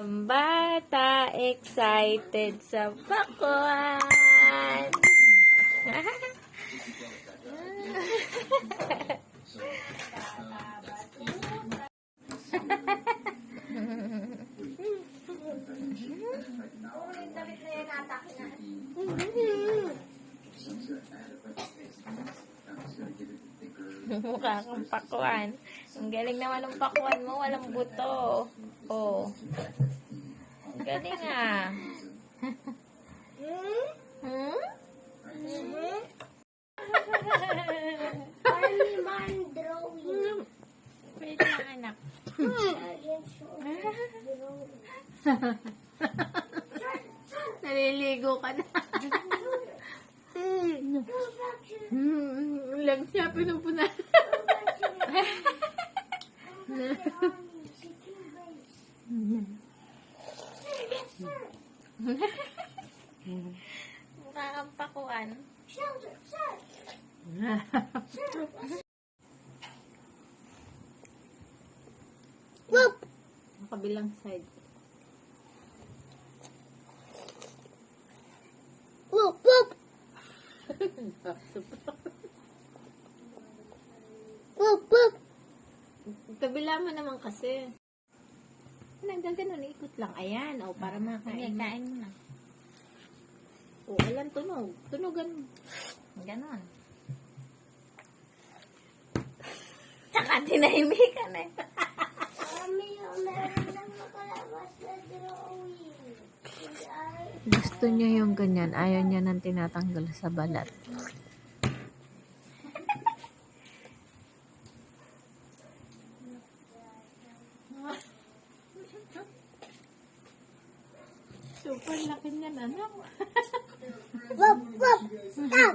Ang bata excited sa pakuan. Mukha kang pakuan. Ang galing naman ng pakuan mo, walang buto. Oh. Ang galing ah. Hmm? Army man drawing. Wait lang anak. Drawing. Naliligo ka na. Hmm, lang siya pinupuna. Mukha kang pakuan. Whoop! Ang kabilang side. Whoop, whoop. Whoop, whoop. Kabila mo naman kasi. Nandang ganun, ikot lang. Ayan, o, para Sige, makain. kain mo na. O, alam, tunog. Tunogan mo. Ganon. Tsaka tinahimik ka na. Army, meron lang nakalabas na drawing. Gusto niya yung ganyan. Ayaw niya nang tinatanggal sa balat. Super laki niyan, ano? Whoop, whoop. Tag.